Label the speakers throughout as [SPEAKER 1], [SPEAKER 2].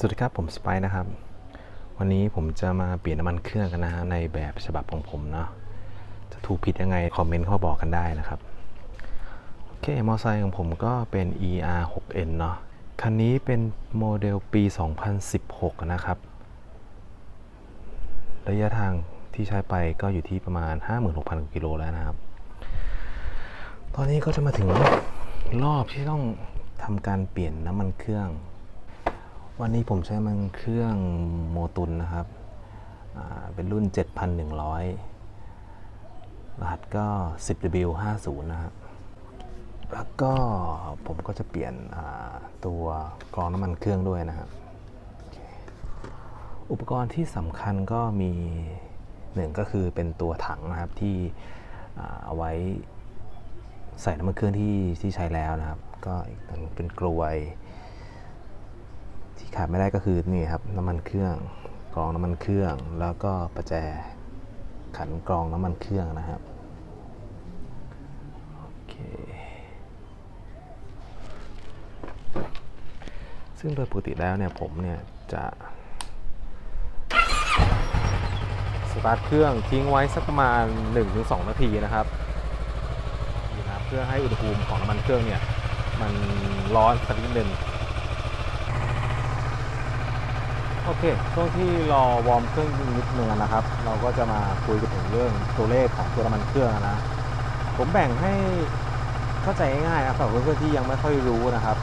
[SPEAKER 1] สวัสดีครับผมสไปซ์นะครับ วันนี้ผมจะมาเปลี่ยนน้ำมันเครื่องกันนะฮะในแบบฉบับของผมเนาะจะถูกผิดยังไง คอมเมนต์เข้ามาบอกกันได้นะครับ โอเคมอไซค์ของผมก็เป็น ER 6N เนาะคันนี้เป็นโมเดลปี 2016 นะครับ ระยะทางที่ใช้ไปก็อยู่ที่ประมาณ 56,000กิโลแล้วนะครับ ตอนนี้ก็จะมาถึงรอบที่ต้องทำการเปลี่ยนน้ำมันเครื่อง วันนี้ผมใช้มันเครื่องโมตุนนะครับ เป็นรุ่น 7,100 รหัสก็ 10W50 นะครับ แล้วก็ผมก็จะเปลี่ยนตัวกรองน้ำมันเครื่องด้วยนะครับ อุปกรณ์ที่สำคัญก็มีหนึ่งก็คือเป็นตัวถังนะครับที่เอาไว้ใส่น้ำมันเครื่องที่ที่ใช้แล้วนะครับ ก็อีกอันเป็นกลวย ที่ขาดไม่ได้ก็คือนี่ครับน้ำมันเครื่องกรองน้ำมันเครื่อง แล้วก็ประแจขันกรองน้ำมันเครื่องนะครับโอเคซึ่งโดยปกติแล้วเนี่ยผมเนี่ยจะสตาร์ทเครื่องทิ้งไว้สักประมาณ 1-2 นาทีนะครับนี่นะครับเพื่อให้อุณหภูมิของน้ำมันเครื่องเนี่ยมันร้อนสักนิดนึง โอเค ช่วงที่รอวอร์มเครื่องนิดนึงนะครับ เราก็จะมาคุยกันถึงเรื่องตัวเลขของตัวน้ำมันเครื่องนะ ผมแบ่งให้เข้าใจง่ายๆนะสำหรับเพื่อนๆที่ยังไม่ค่อยรู้นะครับ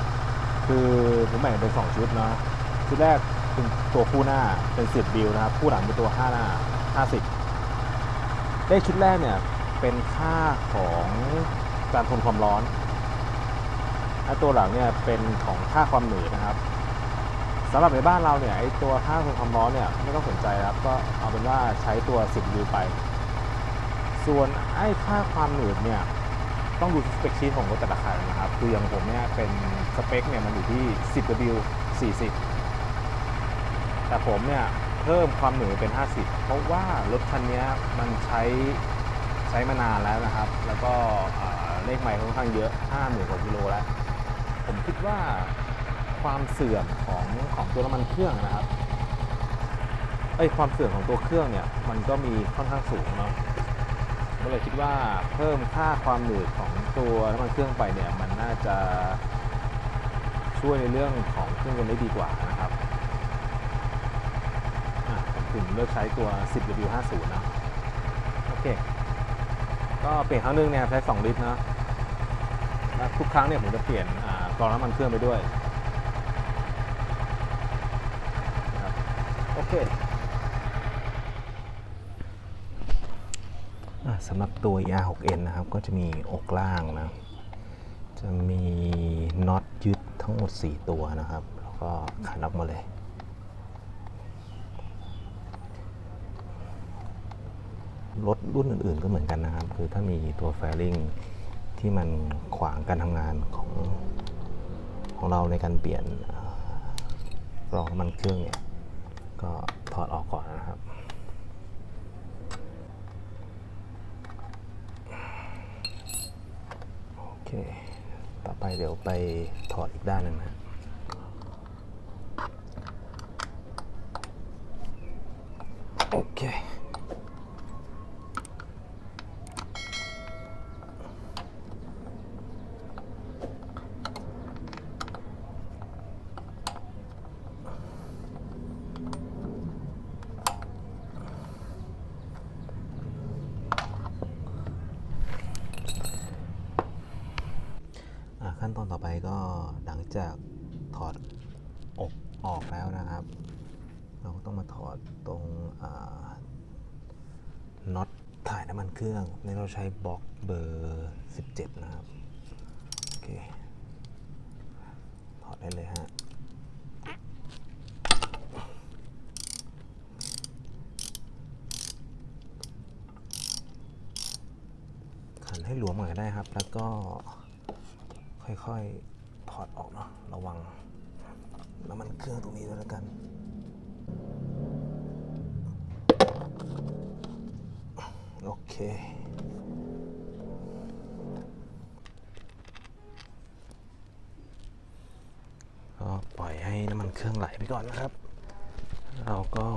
[SPEAKER 1] คือผมแบ่งเป็น 2 ชุดเนาะ ชุดแรกเป็นตัวคู่หน้าเป็น 10บิลนะครับ คู่หลังเป็นตัว5หน้า 50 เลขชุดแรกเนี่ยเป็นค่าของการทนความร้อนและตัวหลังเนี่ยเป็นของค่าความหนืดนะครับ สำหรับในบ้านเราเนี่ยไอตัวค่าทนความร้อนเนี่ยไม่ต้องสนใจครับก็เอาเป็นว่าใช้ตัว 10วิวไป ส่วนไอ้ค่าความหนืดเนี่ยต้องดูสเปคชีทของรถแต่ละคันนะครับคืออย่างผมเนี่ยเป็นสเปคเนี่ยมันอยู่ที่ 10 W 40 แต่ผมเนี่ยเพิ่มความหนืดเป็น 50 เพราะว่ารถคันนี้มันใช้ใช้มานานแล้วนะครับ แล้วก็เลขไมล์ค่อนข้างเยอะ 50,000กว่ากิโลแล้ว ผมคิดว่า ความเสื่อมของของตัวน้ำมันเครื่องนะครับไอยความเสื่อมของตัวเครื่องเนี่ยมันก็มีค่อนข้างสูงเนาะก็เลยคิดว่าเพิ่มค่าความหนืดของตัวน้ำมันเครื่องไปเนี่ยมันน่าจะช่วยในเรื่องของเครื่องยนต์ได้ดีกว่านะครับอะผมถึงเลือกใช้ตัว 10W50 นะโอเค ก็เปลี่ยนครั้งนึงเนี่ยใช้ 2 ลิตรนะทุกครั้งเนี่ยผมจะเปลี่ยนกรองน้ำมันเครื่องไปด้วย นะครับโอ เคอะสำหรับตัว ER6N นะครับ ก็จะมีอกล่างนะ จะมีน็อตยึดทั้งหมด 4 ตัวนะครับ แล้วก็ขันออกมาเลย รถรุ่นอื่นๆก็เหมือนกันนะครับ คือถ้ามีตัวแฟริงที่มันขวางการทำงานของของเราในการเปลี่ยนรองมันเครื่องเนี่ย ก็ถอดออกก่อนนะครับ โอเค ต่อไปเดี๋ยวไปถอดอีกด้านหนึ่งนะโอเค อะขั้นตอนต่อไปก็หลัง จากถอดอกออกแล้วนะครับ เราต้องมาถอดตรงน็อตถ่ายน้ำมันเครื่องในเราใช้บล็อกเบอร์ 17 นะครับ โอเค ถอดได้เลยฮะขันให้หลวมหน่อยก็ได้ครับ แล้วก็ค่อยๆ อดออกเนาะระวังน้ำมันเครื่องตรงนี้ด้วยแล้วกันโอเคก็ปล่อยให้น้ำมันเครื่องไหลไปก่อนนะครับ เราก็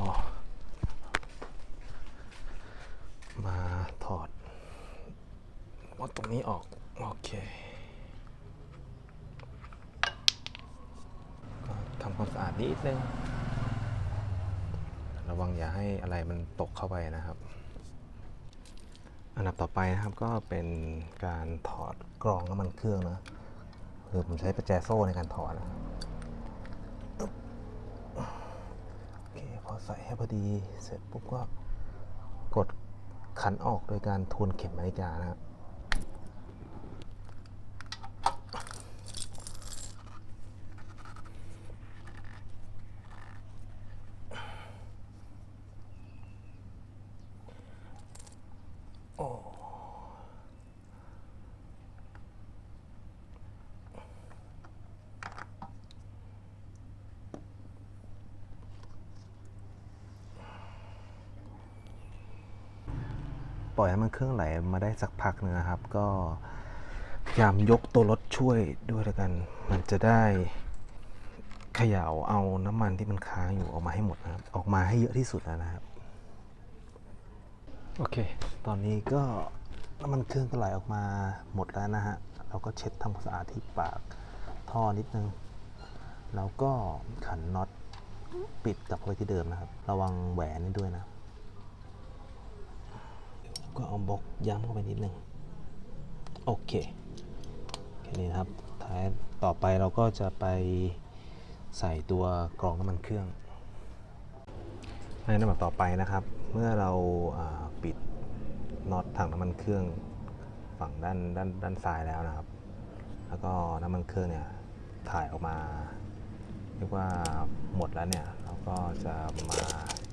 [SPEAKER 1] มาถอดวัดตรงนี้ออก โอเคก็ทำ ความสะอาดนิดนึง ระวังอย่าให้อะไรมันตกเข้าไปนะครับ อันดับต่อไปนะครับก็เป็นการถอดกรองน้ำมันเครื่องนะคือผมใช้ประแจโซ่ในการถอดนะโอเคพอใส่ให้พอดีเสร็จปุ๊บก็กดขันออกโดยการทวนเข็มนาฬิกานะครับ ปล่อยให้มันเครื่องไหลมาได้สักพักหนึงนะครับ ก็พยายามยกตัวรถช่วยด้วยแล้วกัน มันจะได้เขย่าเอาน้ำมันที่มันค้างอยู่ออกมาให้หมดนะครับ ออกมาให้เยอะที่สุดแล้วนะครับ โอเค ตอนนี้ก็น้ำมันเครื่องก็ไหลออกมาหมดแล้วนะฮะ เราก็เช็ดทำความสะอาดที่ปากท่อนิดนึง แล้วก็ขันน็อตปิดกลับเข้าไปที่เดิมนะครับ ระวังแหวนนี่ด้วยนะ ก็เอาบล็อกย้ำเข้าไปนิดนึงโอเคแค่นี้นะครับท้ายต่อไปเราก็จะไปใส่ตัวกรองน้ำมันเครื่องในลำดับต่อไปนะครับ เมื่อเราาปิดน็อตถังน้ำมันเครื่องฝั่งด้านด้านด้านซ้ายแล้วนะครับ แล้วก็น้ำมันเครื่องเนี่ยถ่ายออกมาเรียกว่าหมดแล้วเนี่ยเราก็จะมา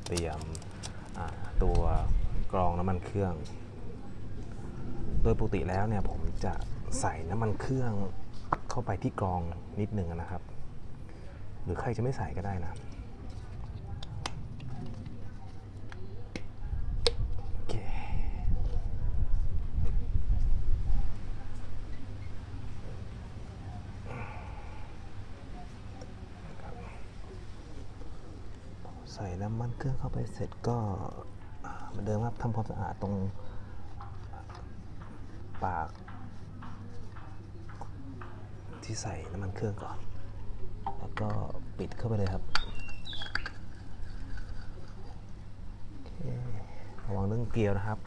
[SPEAKER 1] เตรียมตัว รองน้ำมันเครื่อง โดยปกติแล้วเนี่ยผมจะใส่น้ำมันเครื่องเข้าไปที่กรองนิดหนึ่งนะครับ หรือใครจะไม่ใส่ก็ได้นะใส่น้ำมันเครื่องเข้าไปเสร็จก็ เหมือนเดิมครับทำความสะอาดตรงปาก ที่ใส่น้ำมันเครื่องก่อน แล้วก็ปิดเข้าไปเลยครับระวังเรื่องเกลียวนะครับ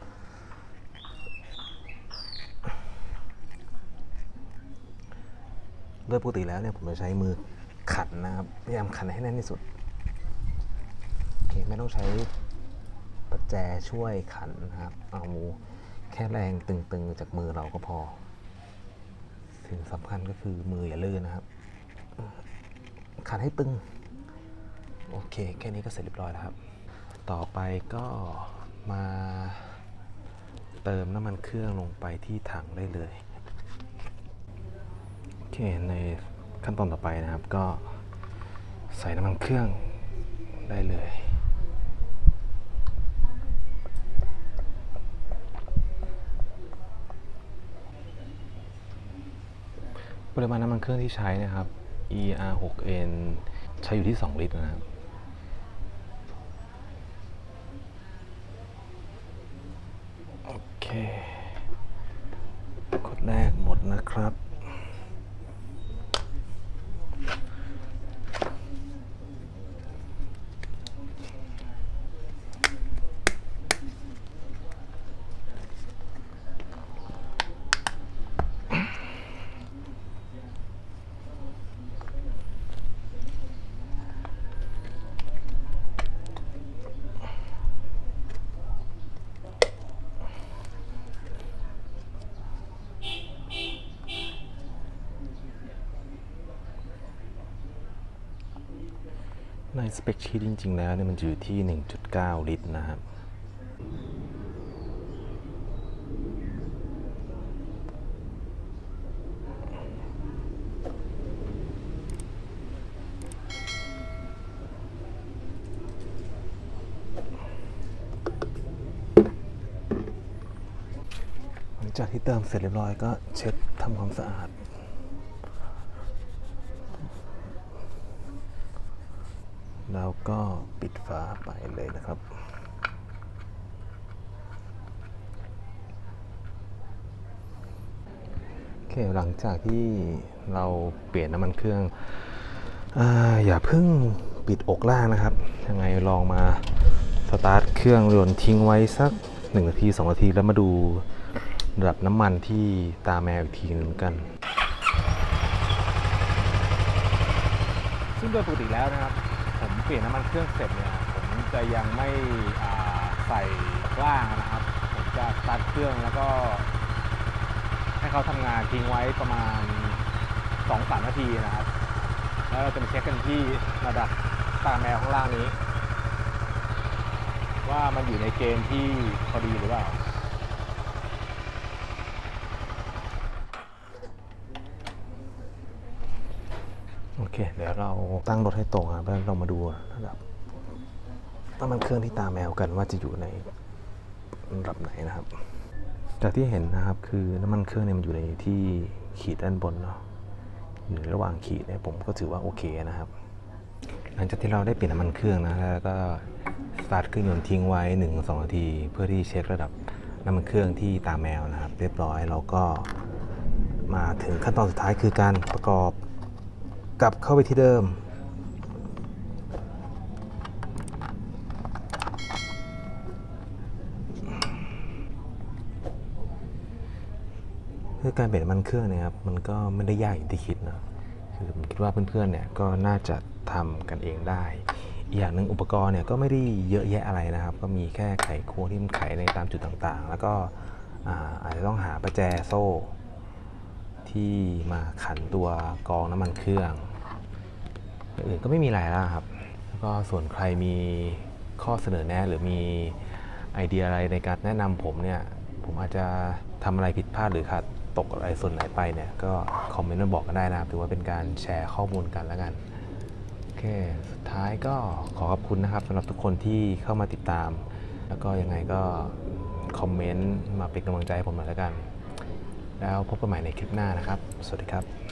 [SPEAKER 1] โดยปกติแล้วเนี่ยผมจะใช้มือขันนะครับพยายามขันให้แน่นที่สุดโอเคไม่ต้องใช้ ประแจช่วยขันนะครับ เอาแค่แรงตึงๆจากมือเราก็พอ สิ่งสำคัญก็คือมืออย่าลื่นนะครับ ขันให้ตึง โอเค แค่นี้ก็เสร็จเรียบร้อยแล้วครับ ต่อไปก็มาเติมน้ำมันเครื่องลงไปที่ถังได้เลยโอเคในขั้นตอนต่อไปนะครับก็ใส่น้ำมันเครื่องได้เลย ปริมาณน้ำมันเครื่องที่ใช้นะครับ ER6N ใช้อยู่ที่ 2 ลิตรนะครับ โอเค กดแรกหมดนะครับ ในสเปคชีตจริง ๆ แล้วเนี่ยมันอยู่ที่ 1.9 ลิตรนะครับ หลังจากที่เติมเสร็จเรียบร้อยก็เช็ดทำความสะอาด แล้วก็ปิดฝาไปเลยนะครับ โอเค หลังจากที่เราเปลี่ยนน้ำมันเครื่องออย่าเพิ่งปิดอกล่างนะครับ ยังไงลองมาสตาร์ทเครื่องยนต์ทิ้งไว้สัก 1 นาที 2 นาที แล้วมาดูระดับน้ำมันที่ตาแมวอีกทีหนึงกัน ซึ่งโดยปกติแล้วนะครับ เปลี่ยนน้ำมันเครื่องเสร็จเนี่ยผมจะยังไม่ใส่กล่างนะครับ ผมจะสตาร์ทเครื่องแล้วก็ ให้เขาทำงานทิ้งไว้ประมาณ 2-3 นาทีนะครับ แล้วเราจะมาเช็คกันที่ระดับตาแมวข้างล่างนี้ ว่ามันอยู่ในเกณฑ์ที่พอดีหรือเปล่า โอเค เดี๋ยวเราตั้งรถให้ตรงครับแล้วเรามาดูระดับน้ำมันเครื่องที่ตาแมวกันว่าจะอยู่ในระดับไหนนะครับ จากที่เห็นนะครับคือน้ำมันเครื่องเนี่ยมันอยู่ในที่ขีดด้านบนเนาะอยู่ในระหว่างขีดเนี่ยผมก็ถือว่าโอเคนะครับ หลังจากที่เราได้เปลี่ยนน้ำมันเครื่องนะแล้วก็สตาร์ทเครื่องยนต์ทิ้งไว้1นงสนาที เพื่อที่เช็คระดับน้ำมันเครื่องที่ตาแมวนะครับ เรียบร้อยเราก็มาถึงขั้นตอนสุดท้ายคือการประกอบ กลับเข้าไปที่เดิมคือการเปลี่ยนน้ำมันเครื่องเนี่ยครับ มันก็ไม่ได้ยากอย่างที่คิดนะคือผมคิดว่าเพื่อนๆเนี่ยก็น่าจะทำกันเองได้ อีกอย่างหนึ่งอุปกรณ์เนี่ยก็ไม่ได้เยอะแยะอะไรนะครับ ก็มีแค่ไขควงที่มันไขในตามจุดต่างๆ แล้วก็อาอาจจะต้องหาประแจโซ่ที่มาขันตัวกองน้ำมันเครื่อง อื่นก็ไม่มีอะไรแล้วครับ แล้วก็ส่วนใครมีข้อเสนอแนะหรือมีไอเดียอะไรในการแนะนำผมเนี่ย ผมอาจจะทำอะไรผิดพลาดหรือขาดตกอะไรส่วนไหนไปเนี่ย ก็คอมเมนต์มาบอกกันได้นะครับถือว่าเป็นการแชร์ข้อมูลกันแล้วกัน โอเค สุดท้ายก็ขอขอบคุณนะครับสำหรับทุกคนที่เข้ามาติดตาม แล้วก็ยังไงก็คอมเมนต์มาเป็นกำลังใจให้ผมหน่อยแล้วกัน แล้วพบกันใหม่ในคลิปหน้านะครับ สวัสดีครับ